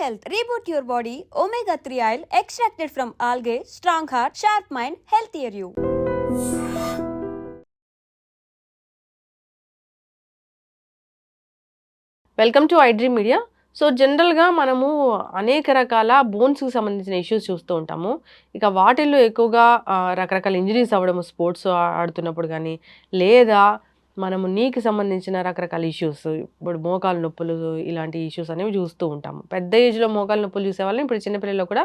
Health reboot your body omega three oil extracted from algae strong heart sharp mind health year you welcome to iDream media so జనరల్గా మనము అనేక రకాల బోన్స్కి సంబంధించిన issues చూస్తూ ఉంటాము. ఇక వాటిల్లో ఎక్కువగా రకరకాల ఇంజరీస్ అవ్వడము స్పోర్ట్స్ ఆడుతున్నప్పుడు కానీ లేదా మనము నీకు సంబంధించిన రకరకాల ఇష్యూస్ ఇప్పుడు మోకాలు నొప్పులు ఇలాంటి ఇష్యూస్ అనేవి చూస్తూ ఉంటాము. పెద్ద ఏజ్లో మోకాలు నొప్పులు చూసే వాళ్ళని ఇప్పుడు చిన్నపిల్లల్లో కూడా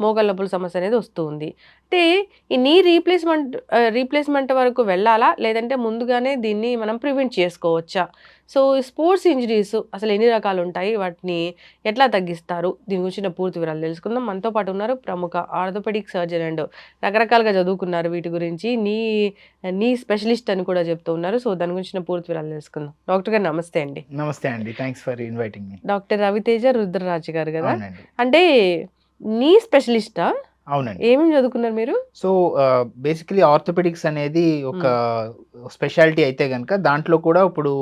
నొప్పుల సమస్య అనేది వస్తూ ఉంది అంటే ఈ నీ రీప్లేస్మెంట్ రీప్లేస్మెంట్ వరకు వెళ్ళాలా? లేదంటే ముందుగానే దీన్ని మనం ప్రివెంట్ చేసుకోవచ్చా? సో స్పోర్ట్స్ ఇంజరీస్ అసలు ఎన్ని రకాలు ఉంటాయి వాటిని ఎట్లా తగ్గిస్తారు? దీని గురించిన పూర్తి వివరాలు తెలుసుకుందాం. మనతో పాటు ఉన్నారు ప్రముఖ ఆర్థోపెడిక్ సర్జన్ అండ్ రకరకాలుగా చదువుకున్నారు వీటి గురించి. నీ నీ స్పెషలిస్ట్ అని కూడా చెప్తూ ఉన్నారు. సో దాని గురించిన పూర్తి వివరాలు తెలుసుకుందాం. డాక్టర్ గారు నమస్తే అండి. నమస్తే అండి. థ్యాంక్స్ ఫర్ ఇన్వైటింగ్ మీ. డాక్టర్ రవితేజ రుద్రరాజు గారు కదా? అంటే నీ స్పెషలిస్టా అవునండి ఏమేమి చదువుకున్నారు మీరు సో బేసికలీ ఆర్థోపెడిక్స్ అనేది ఒక స్పెషాలిటీ అయితే కనుక దాంట్లో కూడా ఇప్పుడు.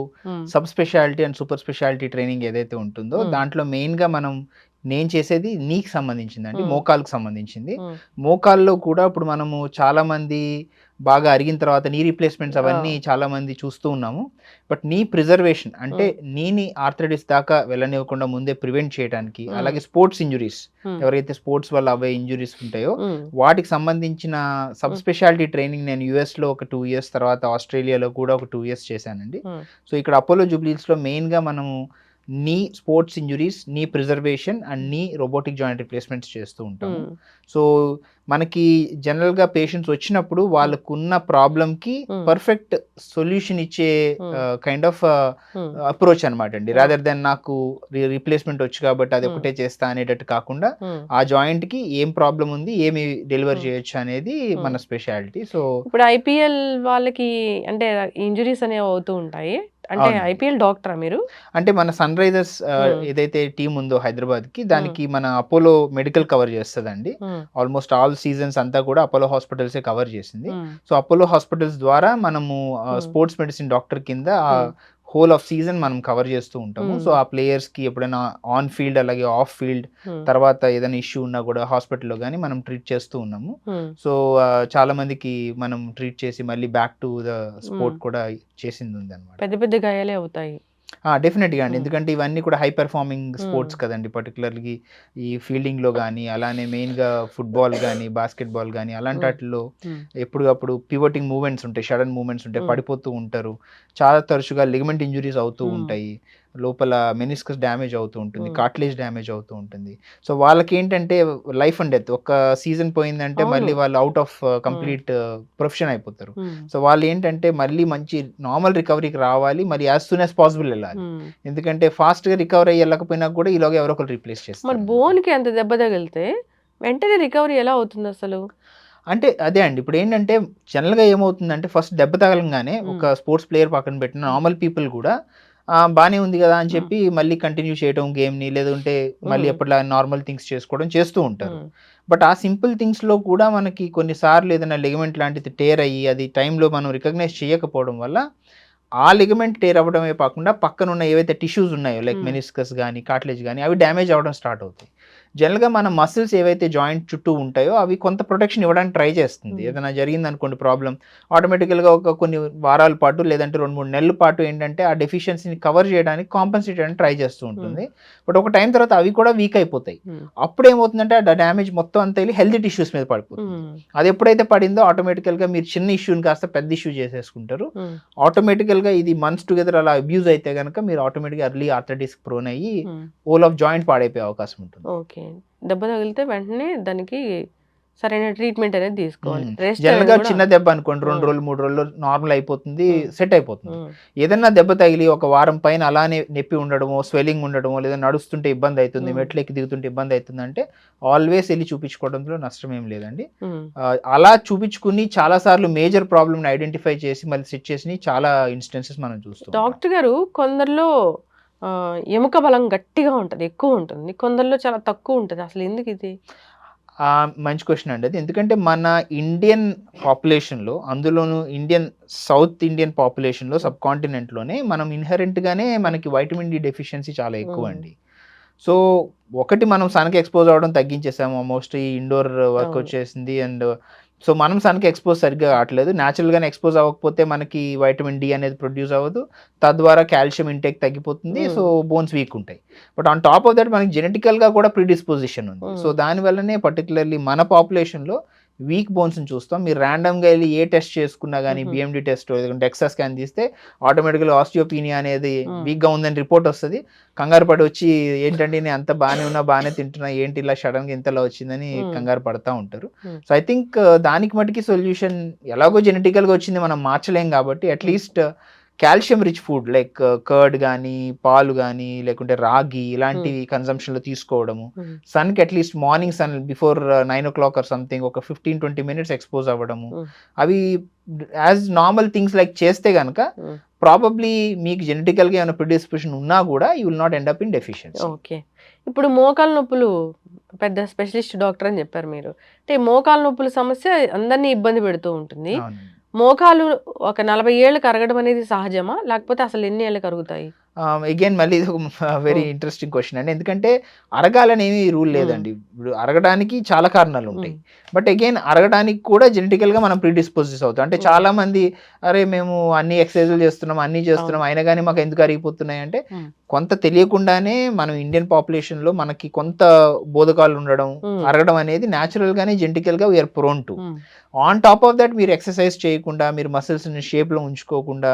Sub speciality and super speciality training ఏదైతే ఉంటుందో. దాంట్లో మెయిన్గా మనం నేను చేసేది నీకి సంబంధించింది అండి. మోకాలకు సంబంధించింది. మోకాల్లో కూడా ఇప్పుడు మనము చాలా మంది బాగా అరిగిన తర్వాత నీ రీప్లేస్మెంట్స్ అవన్నీ. చాలా మంది చూస్తూ ఉన్నాము బట్ నీ ప్రిజర్వేషన్ అంటే. నీని ఆర్థరైటిస్ దాకా వెళ్ళనివ్వకుండా ముందే ప్రివెంట్ చేయడానికి. అలాగే స్పోర్ట్స్ ఇంజురీస్. ఎవరైతే స్పోర్ట్స్ వల్ల అవే ఇంజురీస్ ఉంటాయో. వాటికి సంబంధించిన సబ్. స్పెషాలిటీ ట్రైనింగ్ నేను US లో ఒక టూ ఇయర్స్ తర్వాత ఆస్ట్రేలియాలో కూడా ఒక టూ ఇయర్స్ చేశానండి. సో ఇక్కడ అపోలో జూబ్లీస్లో మెయిన్గా మనము knee sports injuries knee preservation and knee robotic joint replacements చేస్తూ ఉంటాము. సో మనకి జనరల్గా పేషెంట్స్ వచ్చినప్పుడు వాళ్ళకున్న ప్రాబ్లమ్కి మ్మ్. పర్ఫెక్ట్ సొల్యూషన్ ఇచ్చే. Kind of. అప్రోచ్ అనమాట అండి. రాదర్ దెన్ నాకు రీప్లేస్మెంట్ వచ్చు కాబట్టి అది. ఒకటే చేస్తా అనేటట్టు కాకుండా. ఆ జాయింట్కి ఏం ప్రాబ్లం ఉంది ఏమి డెలివర్. చేయొచ్చు అనేది. మన స్పెషాలిటీ సో ఇప్పుడు ఐపీఎల్ వాళ్ళకి అంటే ఇంజురీస్ అనేవి అవుతూ ఉంటాయి అంటే. ఐపీఎల్ డాక్టరా మీరు అంటే మన సన్ రైజర్స్. ఏదైతే టీం ఉందో హైదరాబాద్కి దానికి మన అపోలో మెడికల్ కవర్ చేస్తుందండి. ఆల్మోస్ట్ ఆల్ సీజన్స్ అంతా కూడా అపోలో హాస్పిటల్సే కవర్ చేసింది మ్మ్. సో అపోలో హాస్పిటల్స్ ద్వారా మనము Hmm. స్పోర్ట్స్ మెడిసిన్ డాక్టర్ కింద Hmm. హోల్ ఆఫ్ సీజన్ మనం కవర్ చేస్తూ ఉంటాము Hmm. సో ఆ ప్లేయర్స్కి ఎప్పుడైనా ఆన్ ఫీల్డ్ అలాగే ఆఫ్ ఫీల్డ్. తర్వాత ఏదైనా ఇష్యూ ఉన్నా కూడా హాస్పిటల్లో కానీ మనం ట్రీట్ చేస్తూ ఉన్నాము. సో చాలా మందికి మనం ట్రీట్ చేసి మళ్ళీ బ్యాక్ టు ద స్పోర్ట్. కూడా చేసింది ఉంది అనమాట పెద్ద పెద్ద గాయాలే అవుతాయి డెఫినెట్గా అండి. ఎందుకంటే ఇవన్నీ కూడా హై పెర్ఫార్మింగ్ స్పోర్ట్స్. కదండి పర్టికులర్లీ ఈ ఫీల్డింగ్లో కానీ అలానే మెయిన్గా ఫుట్బాల్ కానీ బాస్కెట్ బాల్ కానీ అలాంటి. వాటిలో. ఎప్పటికప్పుడు పివటింగ్ మూమెంట్స్ ఉంటాయి సడన్ మూమెంట్స్ ఉంటాయి. పడిపోతూ ఉంటారు చాలా తరచుగా లిగమెంట్ ఇంజురీస్ అవుతూ. ఉంటాయి లోపల మెనిస్కస్ డ్యామేజ్ అవుతూ ఉంటుంది మ్మ్. కార్ట్లేజ్ డ్యామేజ్ అవుతూ ఉంటుంది సో వాళ్ళకి ఏంటంటే లైఫ్ అండ్ డెత్ ఒక సీజన్ పోయిందంటే మళ్ళీ. వాళ్ళు అవుట్ ఆఫ్ కంప్లీట్ ప్రొఫెషన్ అయిపోతారు మ్మ్. సో వాళ్ళు ఏంటంటే మళ్ళీ మంచి నార్మల్ రికవరీకి రావాలి మరి యాజ్ సూన్ యాజ్ పాసిబుల్ వెళ్ళాలి. ఎందుకంటే fast గా రికవర్ అయ్యి వెళ్ళకపోయినా కూడా ఈలోగా ఎవరో ఒకరు రీప్లేస్ మరి చేస్తారు బోన్కి అంత దెబ్బ తగిలితే వెంటనే రికవరీ ఎలా అవుతుంది అసలు అంటే అదే అండి ఇప్పుడు ఏంటంటే జనరల్గా ఏమవుతుందంటే ఫస్ట్ దెబ్బ తగలంగానే. ఒక స్పోర్ట్స్ ప్లేయర్ పక్కన పెట్టిన నార్మల్ పీపుల్ కూడా బానే ఉంది కదా అని చెప్పి మళ్ళీ కంటిన్యూ చేయడం గేమ్ని లేదంటే మళ్ళీ. ఎప్పటిలా నార్మల్ థింగ్స్ చేసుకోవడం చేస్తూ ఉంటారు. బట్ ఆ సింపుల్ థింగ్స్లో కూడా మనకి కొన్నిసార్లు ఏదైనా లిగమెంట్ లాంటిది టేర్ అయ్యి అది టైంలో మనం రికగ్నైజ్ చేయకపోవడం వల్ల ఆ లిగమెంట్ టేర్ అవ్వడమే కాకుండా పక్కన ఉన్న ఏవైతే టిష్యూస్ ఉన్నాయో లైక్. మెనిస్కస్ కానీ కార్ట్లేజ్ కానీ అవి డ్యామేజ్ అవ్వడం స్టార్ట్ అవుతాయి జనరల్గా మన మసిల్స్ ఏవైతే జాయింట్ చుట్టూ ఉంటాయో అవి కొంత ప్రొటెక్షన్ ఇవ్వడానికి ట్రై చేస్తుంది. ఏదైనా జరిగింది అనుకోండి ప్రాబ్లం ఆటోమేటికల్గా ఒక కొన్ని వారాల పాటు లేదంటే రెండు మూడు నెలల పాటు ఏంటంటే ఆ డెఫిషియన్సీని కవర్ చేయడానికి కాంపన్సేట్ చేయడానికి ట్రై చేస్తూ ఉంటుంది బట్ ఒక టైం తర్వాత అవి కూడా వీక్ అయిపోతాయి. అప్పుడు ఏమవుతుందంటే ఆ డ్యామేజ్ మొత్తం అంతా వెళ్ళి హెల్త్ టిష్యూస్ మీద పడిపోతుంది. అది ఎప్పుడైతే పడిందో ఆటోమేటికల్గా మీరు చిన్న ఇష్యూని కాస్త పెద్ద ఇష్యూ చేసేసుకుంటారు. ఆటోమేటికల్గా ఇది మంత్స్ టుగెదర్ అలా అబ్యూజ్ అయితే కనుక మీరు ఆటోమేటిక్గా ఎర్లీ ఆర్థరైటిస్ ప్రోన్ అయ్యి. ఓల్ ఆఫ్ జాయింట్ పాడైపోయే అవకాశం ఉంటుంది ఓకే దెబ్బ తగిలితే వెంటనే దానికి సరైన ట్రీట్మెంట్ అనేది తీసుకోవాలి మ్మ్. రెస్ట్ జనరల్గా అనేది చిన్న దెబ్బ అనుకోండి రెండు. రోజులు మూడు రోజులు నార్మల్ అయిపోతుంది. సెట్ అయిపోతుంది మ్మ్. ఏదన్నా దెబ్బ తగిలి ఒక వారం పైన అలానే నొప్పి ఉండడమో స్వెల్లింగ్ ఉండడమో లేదా నడుస్తుంటే ఇబ్బంది అవుతుంది మ్మ్. మెట్లు ఎక్కి దిగుతుంటే ఇబ్బంది అవుతుంది అంటే ఆల్వేస్ వెళ్ళి చూపించుకోవడంలో నష్టం ఏం లేదండి అలా చూపించుకుని చాలా సార్లు మేజర్ ప్రాబ్లమ్ ఐడెంటిఫై చేసి మళ్ళీ సెట్ చేసి చాలా ఇన్స్టెన్సెస్ మనం చూస్తాం డాక్టర్ గారు కొందరిలో ఎముక బలం గట్టిగా ఉంటుంది ఎక్కువ ఉంటుంది. కొందరిలో చాలా తక్కువ ఉంటుంది. అసలు ఎందుకు ఇది? ఆ, మంచి క్వశ్చన్ అండి అది. ఎందుకంటే మన ఇండియన్ పాపులేషన్లో అందులోను ఇండియన్ సౌత్ ఇండియన్ పాపులేషన్లో సబ్ కాంటినెంట్లోనే మనం ఇన్హెరెంట్గానే మనకి వైటమిన్ డి డెఫిషియన్సీ చాలా ఎక్కువ. అండి. సో ఒకటి మనం సన్కి ఎక్స్పోజ్ అవ్వడం తగ్గించేసాము. ఆల్మోస్ట్ ఈ ఇండోర్ వర్క్ అవును. వచ్చేసింది. అండ్ సో మనం సన్కి ఎక్స్పోజ్ సరిగ్గా కావట్లేదు. న్యాచురల్గానే ఎక్స్పోజ్ అవ్వకపోతే మనకి వైటమిన్ డి అనేది ప్రొడ్యూస్ అవ్వదు. తద్వారా కాల్షియం ఇంటేక్ తగ్గిపోతుంది. Hmm. సో బోన్స్ వీక్ ఉంటాయి. But on top of that మనకి జెనెటికల్గా కూడా ప్రిడిస్పోజిషన్ ఉంది. Hmm. సో దానివల్లనే పర్టికులర్లీ మన పాపులేషన్లో వీక్ బోన్స్ని చూస్తాం మీరు ర్యాండమ్గా వెళ్ళి ఏ టెస్ట్ చేసుకున్నా కానీ. బిఎండి టెస్ట్ లేదంటే ఎక్సా స్కాన్ తీస్తే ఆటోమేటిక్గా ఆస్టియోపీనియా అనేది. వీక్గా ఉందని రిపోర్ట్ వస్తుంది కంగారు పడి వచ్చి ఏంటంటే నేను అంత బాగానే ఉన్నా బాగానే తింటున్నా ఏంటి ఇలా సడన్గా ఇంతలా వచ్చిందని. కంగారు పడతా ఉంటారు. సో ఐ థింక్ దానికి మటుకి సొల్యూషన్ ఎలాగో జెనెటికల్గా వచ్చింది మనం మార్చలేం కాబట్టి at least calcium rich food like curd కానీ పాలు కానీ లేకుంటే రాగి ఇలాంటివి కన్సంప్షన్లో తీసుకోవడము. సన్కి at least morning sun before nine o'clock or something ఒక ఫిఫ్టీన్ ట్వంటీ మినిట్స్ ఎక్స్పోజ్ అవ్వడము. అవి యాజ్ నార్మల్ థింగ్స్ లైక్ చేస్తే కనుక. ప్రాబబ్లీ మీకు జెనెటికల్గా ఏమైనా ప్రిడిస్పోజిషన్ ఉన్నా కూడా you will not end up in deficiency okay. ఇప్పుడు మోకాల నొప్పులు పెద్ద స్పెషలిస్ట్ డాక్టర్ అని చెప్పారు మీరు. అంటే మోకాల నొప్పుల సమస్య అందరినీ ఇబ్బంది పెడుతూ ఉంటుంది. మోకాలు ఒక నలభై ఏళ్ళు కరగడం అనేది సహజమా? లేకపోతే అసలు ఎన్ని ఏళ్ళు కరుగుతాయి? అగైన్ మళ్ళీ ఇది వెరీ Oh. ఇంట్రెస్టింగ్ క్వశ్చన్ అండి. ఎందుకంటే అరగాలని ఏమీ రూల్ లేదండి. ఇప్పుడు అరగడానికి చాలా కారణాలు ఉంటాయి. బట్ అగైన్ అరగడానికి కూడా జెనెటికల్గా మనం ప్రీడిస్పోజెస్ అవుతాం. అంటే. చాలా మంది అరే మేము అన్ని ఎక్సర్సైజులు చేస్తున్నాం అన్ని చేస్తున్నాం అయినా కానీ మాకు ఎందుకు అరిగిపోతున్నాయి? అంటే. కొంత తెలియకుండానే మనం ఇండియన్ పాపులేషన్లో మనకి కొంత బోధకాలు ఉండడం. అరగడం అనేది న్యాచురల్ గానే జెనెటికల్గా we are prone to on top of that మీరు ఎక్సర్సైజ్ చేయకుండా మీరు మసిల్స్ని షేప్లో ఉంచుకోకుండా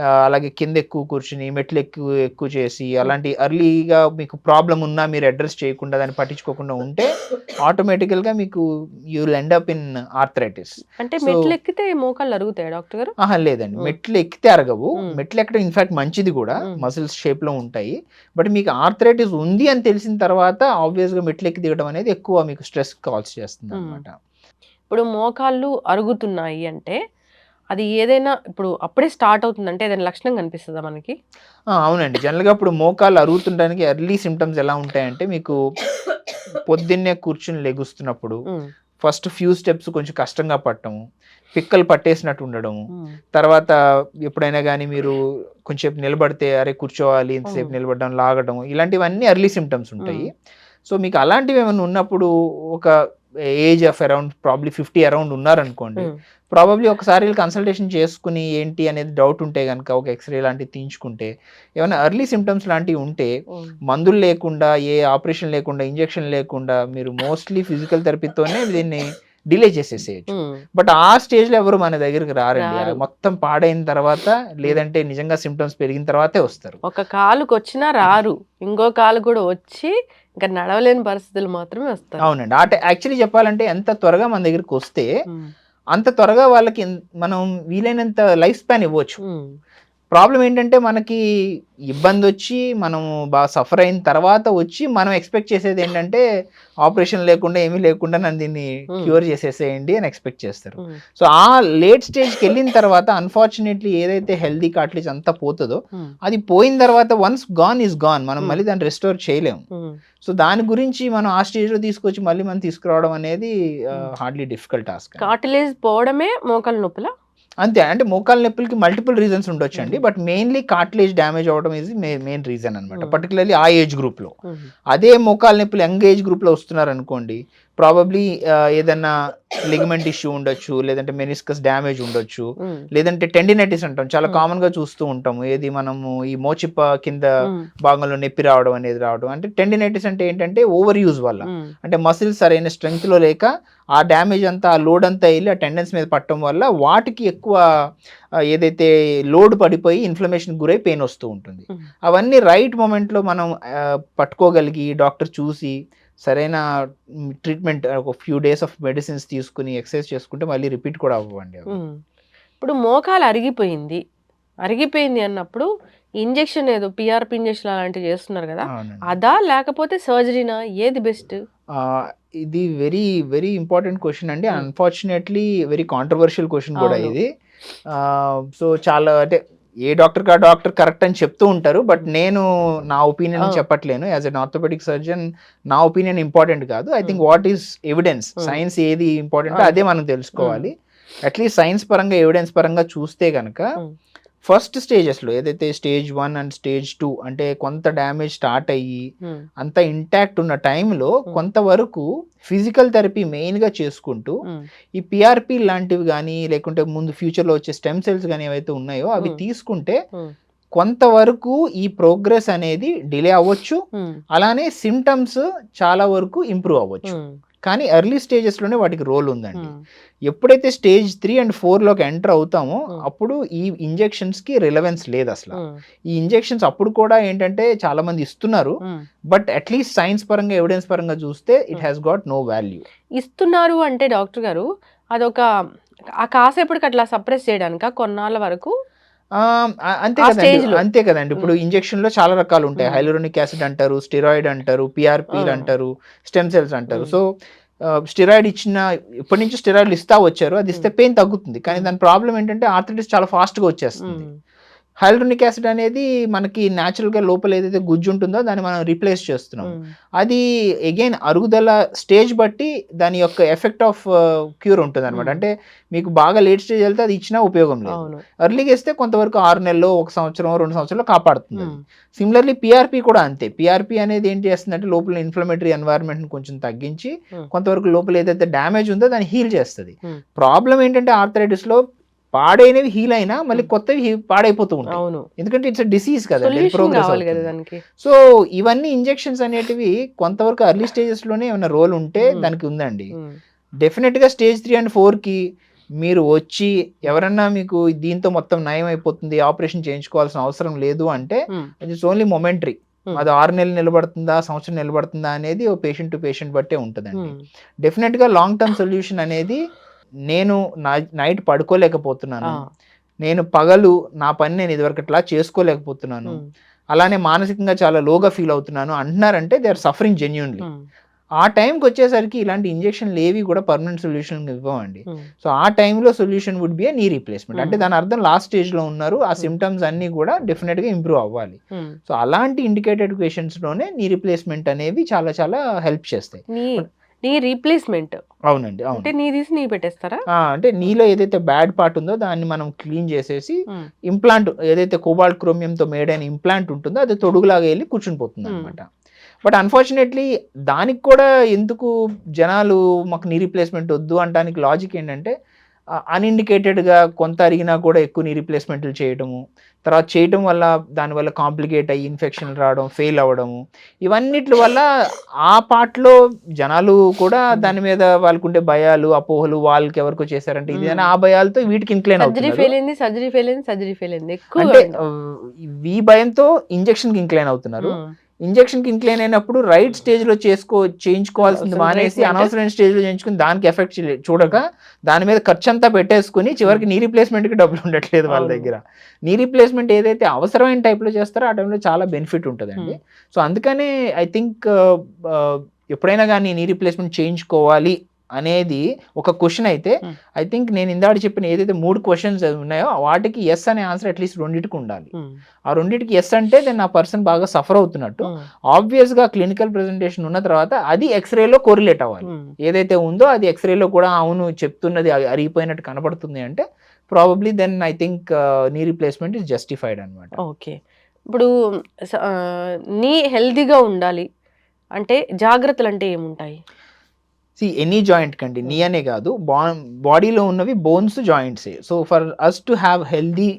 ఆ, అలాగే కింద ఎక్కువ కూర్చుని మెట్లు ఎక్కువ ఎక్కువ చేసి అలాంటి ఎర్లీగా మీకు ప్రాబ్లం ఉన్నా మీరు అడ్రస్ చేయకుండా దాన్ని పట్టించుకోకుండా ఉంటే ఆటోమేటికల్గా మీకు you end up in arthritis అంటే మెట్లు ఎక్కితే మోకాళ్ళు అరుగుతాయి డాక్టర్ గారు? ఆహా లేదండి. Mm. మెట్లు ఎక్కితే అరగవు. మెట్లు ఎక్కడం ఇన్ఫాక్ట్ మంచిది కూడా. మసిల్స్ షేప్లో ఉంటాయి. బట్ మీకు ఆర్థరైటిస్ ఉంది అని తెలిసిన తర్వాత ఆబ్వియస్గా మెట్లు ఎక్కి దిగడం అనేది ఎక్కువ మీకు స్ట్రెస్ కాల్స్ చేస్తుంది. అనమాట ఇప్పుడు మోకాళ్ళు అరుగుతున్నాయి అంటే అది ఏదైనా ఇప్పుడు అప్పుడే స్టార్ట్ అవుతుంది అంటే ఏదైనా లక్షణం కనిపిస్తుందా మనకి? అవునండి. జనరల్గా ఇప్పుడు మోకాలు అరుగుతుండడానికి ఎర్లీ సిమ్టమ్స్ ఎలా ఉంటాయంటే మీకు పొద్దున్నే కూర్చుని లెగుస్తున్నప్పుడు ఫస్ట్ ఫ్యూ స్టెప్స్ కొంచెం కష్టంగా పట్టడము పిక్కలు పట్టేసినట్టు ఉండడము తర్వాత ఎప్పుడైనా కానీ మీరు కొంచెం నిలబడితే అరే కూర్చోవాలి ఇంతసేపు. నిలబడడం లాగడం ఇలాంటివన్నీ ఎర్లీ సిమ్టమ్స్ ఉంటాయి. సో మీకు అలాంటివి ఏమైనా ఉన్నప్పుడు ఒక age of around probably fifty around ఉన్నారనుకోండి ప్రాబబ్లీ ఒకసారి కన్సల్టేషన్ చేసుకుని ఏంటి అనేది డౌట్ ఉంటే కనుక ఒక ఎక్స్రే లాంటివి తీయించుకుంటే ఏమైనా ఎర్లీ సిమ్టమ్స్ లాంటివి ఉంటే ఉమ్, మందులు లేకుండా ఏ ఆపరేషన్ లేకుండా ఇంజెక్షన్ లేకుండా మీరు మోస్ట్లీ ఫిజికల్ థెరపీతోనే దీన్ని డిలే చేసేసేయచ్చు. బట్ ఆ స్టేజ్లో ఎవరు మన దగ్గరికి రారండి. మొత్తం పాడైన తర్వాత లేదంటే నిజంగా సిమ్టమ్స్ పెరిగిన తర్వాతే వస్తారు. ఒక కాలుకి వచ్చినా రారు. ఇంకో కాలు కూడా వచ్చి ఇంకా నడవలేని పరిస్థితులు మాత్రమే వస్తారు. అవునండి. ఆ యాక్చువల్లీ చెప్పాలంటే ఎంత త్వరగా మన దగ్గరికి వస్తే అంత త్వరగా వాళ్ళకి మనం వీలైనంత లైఫ్ స్పాన్ ఇవ్వచ్చు ప్రాబ్లం ఏంటంటే మనకి ఇబ్బంది వచ్చి మనం బాగా సఫర్ అయిన తర్వాత వచ్చి మనం ఎక్స్పెక్ట్ చేసేది ఏంటంటే ఆపరేషన్ లేకుండా ఏమీ లేకుండా నన్ను దీన్ని. క్యూర్ చేసేసేయండి అని ఎక్స్పెక్ట్ చేస్తారు సో ఆ లేట్ స్టేజ్కి వెళ్ళిన తర్వాత అన్ఫార్చునేట్లీ ఏదైతే హెల్దీ కాట్లేజ్ అంతా పోతుందో అది పోయిన తర్వాత వన్స్ గాన్ ఈస్ గాన్ మనం. మళ్ళీ దాన్ని రెస్టోర్ చేయలేము. సో దాని గురించి మనం ఆ స్టేజ్లో తీసుకొచ్చి మళ్ళీ మనం తీసుకురావడం అనేది. హార్డ్లీ డిఫికల్ట్ టాస్క్ కార్టిలేజ్ పోవడమే మోకాలు నొప్పులా అంతే అంటే మోకాల నొప్పులకి మల్టిపుల్ రీజన్స్ ఉండొచ్చు అండి. బట్ మెయిన్లీ కార్టిలేజ్ డ్యామేజ్ అవడం ఇది మెయిన్ రీజన్ అనమాట. పర్టికులర్లీ ఆ ఏజ్ గ్రూప్లో అదే మోకాల నొప్పులు యంగ్ ఏజ్ గ్రూప్లో వస్తున్నారు అనుకోండి ప్రాబబ్లీ ఏదన్నా లిగమెంట్ ఇష్యూ ఉండొచ్చు లేదంటే మెనిస్కస్ డ్యామేజ్ ఉండొచ్చు లేదంటే టెండినైటిస్ అంటాం. చాలా. కామన్గా చూస్తూ ఉంటాము. ఏది మనము ఈ మోచిప్ప కింద భాగంలో నొప్పి రావడం అనేది రావడం. అంటే టెండినైటిస్ అంటే ఏంటంటే ఓవర్ యూజ్ వల్ల అంటే మసిల్స్ సరైన strength లో లేక ఆ డ్యామేజ్ అంతా ఆ లోడ్ అంతా వెళ్ళి ఆ టెండెన్స్ మీద పట్టడం వల్ల వాటికి ఎక్కువ ఏదైతే లోడ్ పడిపోయి ఇన్ఫ్లమేషన్ గురై పెయిన్ వస్తూ ఉంటుంది. అవన్నీ రైట్ మూమెంట్లో మనం పట్టుకోగలిగి డాక్టర్ చూసి సరైన ట్రీట్మెంట్ ఒక ఫ్యూ డేస్ ఆఫ్ మెడిసిన్స్ తీసుకుని ఎక్సర్సైజ్ చేసుకుంటే మళ్ళీ రిపీట్ కూడా అవ్వండి. ఇప్పుడు మోకాలు అరిగిపోయింది అరిగిపోయింది అన్నప్పుడు ఇంజెక్షన్ ఏదో పిఆర్పి ఇంజెక్షన్ అలాంటివి చేస్తున్నారు కదా. అదా లేకపోతే సర్జరీనా ఏది బెస్ట్ ఇది వెరీ వెరీ ఇంపార్టెంట్ క్వశ్చన్ అండి. అన్ఫార్చునేట్లీ వెరీ కాంట్రవర్షియల్ క్వశ్చన్ కూడా. ఇది సో చాలా అంటే ఏ డాక్టర్ కా డాక్టర్ కరెక్ట్ అని చెప్తూ ఉంటారు బట్ నేను నా ఒపీనియన్. చెప్పట్లేను యాజ్ ఎన్ ఆర్థోపెడిక్ సర్జన్ నా ఒపీనియన్ ఇంపార్టెంట్ కాదు I think. What is evidence. Science ఏది ఇంపార్టెంట్. అదే మనం తెలుసుకోవాలి అట్లీస్ట్ సైన్స్ పరంగా ఎవిడెన్స్ పరంగా చూస్తే కనుక. ఫస్ట్ స్టేజెస్లో ఏదైతే stage one and stage two అంటే కొంత డ్యామేజ్ స్టార్ట్ అయ్యి అంత ఇంటాక్ట్ ఉన్న టైంలో కొంతవరకు ఫిజికల్ థెరపీ మెయిన్గా చేసుకుంటూ ఈ పిఆర్పి లాంటివి కానీ లేకుంటే ముందు ఫ్యూచర్లో వచ్చే స్టెమ్ సెల్స్ కానీ ఏవైతే ఉన్నాయో అవి. తీసుకుంటే కొంతవరకు ఈ ప్రోగ్రెస్ అనేది డిలే అవ్వచ్చు. అలానే సిమ్టమ్స్ చాలా వరకు ఇంప్రూవ్ అవ్వచ్చు. కానీ ఎర్లీ స్టేజెస్లోనే వాటికి రోల్ ఉందండి. ఉమ్, ఎప్పుడైతే స్టేజ్ త్రీ అండ్ ఫోర్లోకి ఎంటర్ అవుతామో Hmm. అప్పుడు ఈ ఇంజెక్షన్స్కి రిలవెన్స్ లేదు అసలు. ఉమ్, ఈ ఇంజెక్షన్స్ అప్పుడు కూడా ఏంటంటే చాలా మంది ఇస్తున్నారు. బట్ అట్లీస్ట్ సైన్స్ పరంగా ఎవిడెన్స్ పరంగా చూస్తే it has got no value ఇస్తున్నారు అంటే డాక్టర్ గారు అదొక ఆ కాసేపటికి అట్లా సప్రెస్ చేయడానిక? కొన్నాళ్ళ వరకు అంతే కదండి. అంతే కదండి ఇప్పుడు ఇంజెక్షన్లో చాలా రకాలు ఉంటాయి. హైలోరోనిక్ యాసిడ్ అంటారు స్టిరాయిడ్ అంటారు పిఆర్పీలు. అంటారు స్టెమ్ సెల్స్ అంటారు. సో స్టిరాయిడ్ ఇచ్చిన ఇప్పటి నుంచి స్టిరాయిడ్లు ఇస్తా వచ్చారు అది ఇస్తే పెయిన్ తగ్గుతుంది కానీ. దాని ప్రాబ్లం ఏంటంటే ఆర్థరైటిస్ చాలా ఫాస్ట్గా వచ్చేస్తుంది హైలోరోనిక్ యాసిడ్ అనేది మనకి natural గా లోపల ఏదైతే గుజ్జు ఉంటుందో దాన్ని మనం రీప్లేస్ చేస్తున్నాం. ఉమ్, అది అగైన్ అరుగుదల స్టేజ్ బట్టి దాని యొక్క ఎఫెక్ట్ ఆఫ్ క్యూర్ ఉంటుంది అనమాట. అంటే మీకు బాగా లేట్ స్టేజ్ వెళ్తే అది ఇచ్చినా ఉపయోగం లేదు. ఎర్లీగా ఇస్తే కొంతవరకు ఆరు నెలలు ఒక సంవత్సరం రెండు సంవత్సరాలు కాపాడుతుంది సిమిలర్లీ పిఆర్పి కూడా అంతే. పిఆర్పి అనేది ఏం చేస్తుందంటే లోపల ఇన్ఫ్లమేటరీ ఎన్వైరన్మెంట్ కొంచెం తగ్గించి Hmm. కొంతవరకు లోపల ఏదైతే డ్యామేజ్ ఉందో దాన్ని హీల్ చేస్తుంది. Hmm. ప్రాబ్లం ఏంటంటే ఆర్థరైటిస్లో పాడైనవి హీల్ అయినా మళ్ళీ Hmm. కొత్తవి he- పాడైపోతూ ఉంటాయి. అవును. ఎందుకంటే ఇట్స్ డిసీజ్ కదా సో ఇవన్నీ ఇంజెక్షన్స్ అనేటివి కొంతవరకు ఎర్లీ స్టేజెస్లోనే ఏమైనా రోల్ ఉంటే Hmm. దానికి ఉందండి. డెఫినెట్గా స్టేజ్ త్రీ అండ్ ఫోర్కి మీరు వచ్చి ఎవరన్నా మీకు దీంతో మొత్తం నయం అయిపోతుంది ఆపరేషన్ చేయించుకోవాల్సిన అవసరం లేదు అంటే ఇట్స్ ఓన్లీ మొమెంటరీ Hmm. అది ఆరు నెలలు నిలబడుతుందా సంవత్సరం నిలబడుతుందా అనేది ఓ పేషెంట్ టు పేషెంట్ బట్టే ఉంటుందండి. ఉమ్, డెఫినెట్గా లాంగ్ టర్మ్ సొల్యూషన్ అనేది నేను నైట్ పడుకోలేకపోతున్నాను. నేను పగలు నా పని నేను ఇదివరకు ఇట్లా చేసుకోలేకపోతున్నాను అలానే మానసికంగా చాలా లోగా ఫీల్ అవుతున్నాను. అంటున్నారంటే దే ఆర్ సఫరింగ్ జెన్యున్లీ. ఆ టైంకి వచ్చేసరికి ఇలాంటి ఇంజెక్షన్లు ఏవి కూడా పర్మనెంట్ సొల్యూషన్ ఇవ్వమండి ఉమ్, సో ఆ టైంలో solution would be knee replacement. అంటే. దాని అర్థం లాస్ట్ స్టేజ్లో ఉన్నారు. ఆ. సిమ్టమ్స్ అన్నీ కూడా డెఫినెట్గా ఇంప్రూవ్ అవ్వాలి. సో అలాంటి ఇండికేటెడ్లోనే నీ రీప్లేస్మెంట్ అనేవి చాలా చాలా హెల్ప్ చేస్తాయి. నీ రీప్లేస్మెంట్ అవునండి అంటే నీ తీసి నీ పెట్టేస్తారా? అంటే నీలో ఏదైతే బ్యాడ్ పార్ట్ ఉందో దాన్ని మనం క్లీన్ చేసేసి ఇంప్లాంట్ ఏదైతే కోబాల్ట్ క్రోమియంతో మేడ్ అయిన ఇంప్లాంట్ ఉంటుందో అది తొడుగులాగా వెళ్ళి కూర్చుని పోతుంది. అనమాట బట్ అన్ఫార్చునేట్లీ దానికి కూడా ఎందుకు జనాలు మాకు నీ రీప్లేస్మెంట్ వద్దు అంటానికి లాజిక్ ఏంటంటే అన్ఇండికేటెడ్గా కొంత అరిగినా కూడా ఎక్కువ నీ రీప్లేస్మెంట్లు చేయడము. తర్వాత చేయటం వల్ల దానివల్ల కాంప్లికేట్ అయ్యి ఇన్ఫెక్షన్ రావడం ఫెయిల్ అవ్వడము. ఇవన్నిటి వల్ల ఆ పార్ట్లో జనాలు కూడా Hmm. దాని మీద వాళ్ళకుండే భయాలు అపోహలు వాళ్ళకి ఎవరికో చేశారంటే ఇది Hmm. ఆ భయాలతో వీటికి ఇంక్లైన్ సర్జరీ ఫెయిల్ అయింది సర్జరీ ఫెయిల్ అయింది సర్జరీ ఫెయిల్ అయింది. ఎక్కువ అంటే ఈ భయంతో ఇంజెక్షన్కి ఇంక్లైన్ అవుతున్నారు. ఇంజెక్షన్కి ఇంక్లైన్ అయినప్పుడు రైట్ స్టేజ్లో చేసుకో చేయించుకోవాల్సింది మానేసి. అనవసరమైన స్టేజ్లో చేయించుకుని దానికి ఎఫెక్ట్ చూడక దాని మీద ఖర్చు అంతా పెట్టేసుకుని చివరికి నీ రీప్లేస్మెంట్కి డబ్బులు ఉండట్లేదు వాళ్ళ. దగ్గర నీ రీప్లేస్మెంట్ ఏదైతే అవసరమైన type లో చేస్తారో ఆ టైంలో చాలా బెనిఫిట్ ఉంటుందండి సో అందుకనే ఐ థింక్ ఎప్పుడైనా కానీ నీ రీప్లేస్మెంట్ చేయించుకోవాలి అనేది ఒక క్వశ్చన్ అయితే Hmm. ఐ థింక్ నేను ఇందాక చెప్పిన ఏదైతే మూడు క్వశ్చన్స్ ఉన్నాయో వాటికి ఎస్ అనే ఆన్సర్ అట్లీస్ట్ రెండింటికి ఉండాలి. ఆ రెండింటికి ఎస్ అంటే దెన్ ఆ పర్సన్ బాగా సఫర్ అవుతున్నట్టు. ఆబ్వియస్గా క్లినికల్ ప్రెజెంటేషన్ ఉన్న తర్వాత అది ఎక్స్రేలో కోరిలేట్ అవ్వాలి. ఏదైతే ఉందో అది ఎక్స్రేలో కూడా అవును చెప్తున్నది అరి- అరిగిపోయినట్టు కనపడుతుంది అంటే probably then I think knee replacement is justified అనమాట ఓకే ఇప్పుడు నీ హెల్దీగా ఉండాలి అంటే జాగ్రత్తలు అంటే ఏముంటాయి? సి ఎనీ జాయింట్ కండి నీ అనే కాదు బా బాడీలో ఉన్నవి bones joints so for us to have healthy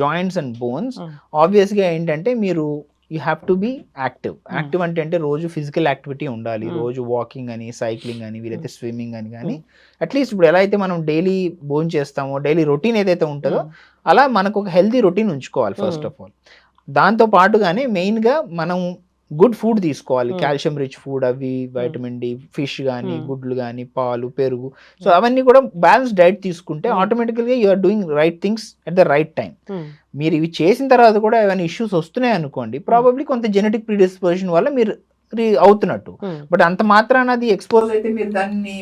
joints and bones. ఆబ్వియస్గా ఏంటంటే మీరు you have to be active Hmm. Active అంటే అంటే రోజు ఫిజికల్ యాక్టివిటీ ఉండాలి Mm. రోజు వాకింగ్ అని సైక్లింగ్ అని వీలైతే స్విమ్మింగ్ అని కానీ Hmm. అట్లీస్ట్ ఇప్పుడు ఎలా అయితే మనం డైలీ బోన్ చేస్తామో డైలీ రొటీన్ ఏదైతే ఉంటుందో అలా మనకు ఒక హెల్దీ రొటీన్ ఉంచుకోవాలి ఫస్ట్. ఆఫ్ ఆల్ దాంతో పాటుగానే మెయిన్గా మనం గుడ్ ఫుడ్ తీసుకోవాలి Mm. కాల్షియం రిచ్ ఫుడ్ అవి వైటమిన్ డి ఫిష్ కానీ Mm. గుడ్లు కానీ పాలు పెరుగు సో అవన్నీ కూడా బ్యాలెన్స్ డైట్ తీసుకుంటే. ఆటోమేటికల్గా you are doing right things at the right time మీరు ఇవి చేసిన తర్వాత కూడా ఏమైనా ఇష్యూస్ వస్తున్నాయి అనుకోండి ప్రాబబ్లీ కొంత జెనెటిక్ ప్రిడిస్పోజిషన్ వల్ల మీరు అవుతున్నట్టు. బట్ అంత మాత్రాన అది ఎక్స్పోజ్ అయితే మీరు దాన్ని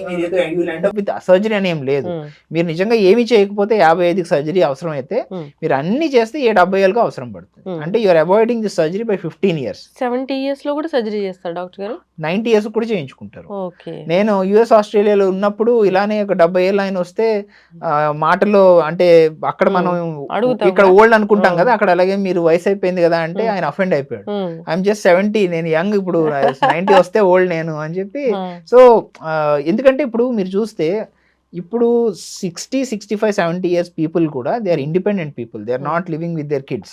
విత్ సర్జరీ అని ఏం లేదు. ఉమ్, మీరు నిజంగా ఏమీ చేయకపోతే యాభై ఐదుకి సర్జరీ అవసరం అయితే Hmm. మీరు అన్ని చేస్తే ఏ డెబ్బై ఏళ్ళకి అవసరం పడుతుంది. Hmm. అంటే you're avoiding the surgery by fifteen years seventy ఇయర్స్లో కూడా సర్జరీ చేస్తారు డాక్టర్ గారు? నైన్టీ ఇయర్స్ కూడా చేయించుకుంటారు. నేను యుఎస్ ఆస్ట్రేలియాలో ఉన్నప్పుడు ఇలానే ఒక డెబ్బై ఏళ్ళు ఆయన వస్తే మాటలో అంటే అక్కడ మనం ఇక్కడ. ఓల్డ్ అనుకుంటాం Hmm. కదా అక్కడ అలాగే మీరు వయసు అయిపోయింది కదా అంటే Hmm. ఆయన అఫెండ్ అయిపోయాడు. ఐఎమ్ జస్ట్ సెవెంటీ నేను యంగ్ ఇప్పుడు నైన్టీ వస్తే ఓల్డ్ నేను అని చెప్పి సో ఎందుకంటే ఇప్పుడు మీరు చూస్తే ఇప్పుడు sixty sixty five seventy years people కూడా they are independent people they are Hmm. Not living with their kids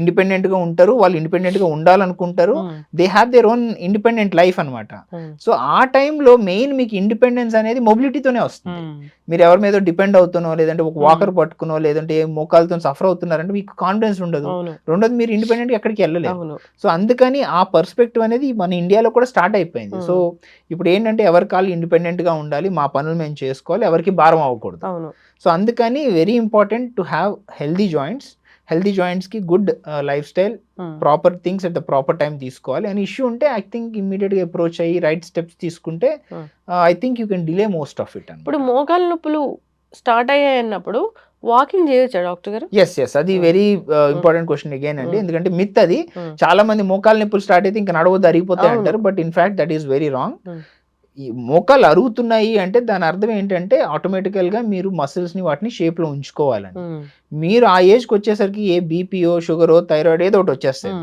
ఇండిపెండెంట్గా ఉంటారు వాళ్ళు ఇండిపెండెంట్గా ఉండాలనుకుంటారు they have their own independent life అన్నమాట. ఉమ్, సో ఆ టైంలో మెయిన్ మీకు ఇండిపెండెన్స్ అనేది మొబిలిటీతోనే వస్తుంది. ఉమ్, మీరు ఎవరి మీద డిపెండ్ అవుతున్నో లేదంటే ఒక Hmm. వాకర్ పట్టుకునో లేదంటే ఏ మోకాలతో సఫర్ అవుతున్నారంటే మీకు కాన్ఫిడెన్స్ ఉండదు. రెండోది మీరు ఇండిపెండెంట్ ఎక్కడికి వెళ్ళలేదు సో అందుకని ఆ పర్స్పెక్టివ్ అనేది మన ఇండియాలో కూడా స్టార్ట్ అయిపోయింది. Hmm. సో ఇప్పుడు ఏంటంటే ఎవరి కాళ్ళు ఇండిపెండెంట్గా ఉండాలి మా పనులు మేము చేసుకోవాలి ఎవరికి భారం అవ్వకూడదు. అవును. సో అందుకని very important to have healthy joints healthy జాయింట్స్కి good lifestyle proper things at the proper time తీసుకోవాలి. అని ఇష్యూ ఉంటే ఐ థింక్ ఇమ్మీడియట్గా అప్రోచ్ అయ్యి రైట్ స్టెప్స్ తీసుకుంటే. I think you can delay most of it ఇప్పుడు మోకాలు నొప్పులు స్టార్ట్ అయ్యాయి అన్నప్పుడు వాకింగ్ చేయొచ్చా డాక్టర్ గారు? ఎస్ ఎస్ అది. వెరీ ఇంపార్టెంట్ క్వశ్చన్ అగైన్ అండి. ఎందుకంటే మిత్ అది. చాలా మంది మోకాలు నొప్పులు స్టార్ట్ అయితే ఇంకా నడవద్దు అరిగిపోతాయి. అంటారు. But in fact that is very wrong. ఈ మోకాలు అరుగుతున్నాయి అంటే దాని అర్థం ఏంటంటే ఆటోమేటికల్గా మీరు మసిల్స్ని వాటిని షేప్లో ఉంచుకోవాలని మీరు ఆ ఏజ్కి వచ్చేసరికి ఏ బీపీఓ షుగరో థైరాయిడ్ ఏదో ఒకటి వచ్చేస్తాయి.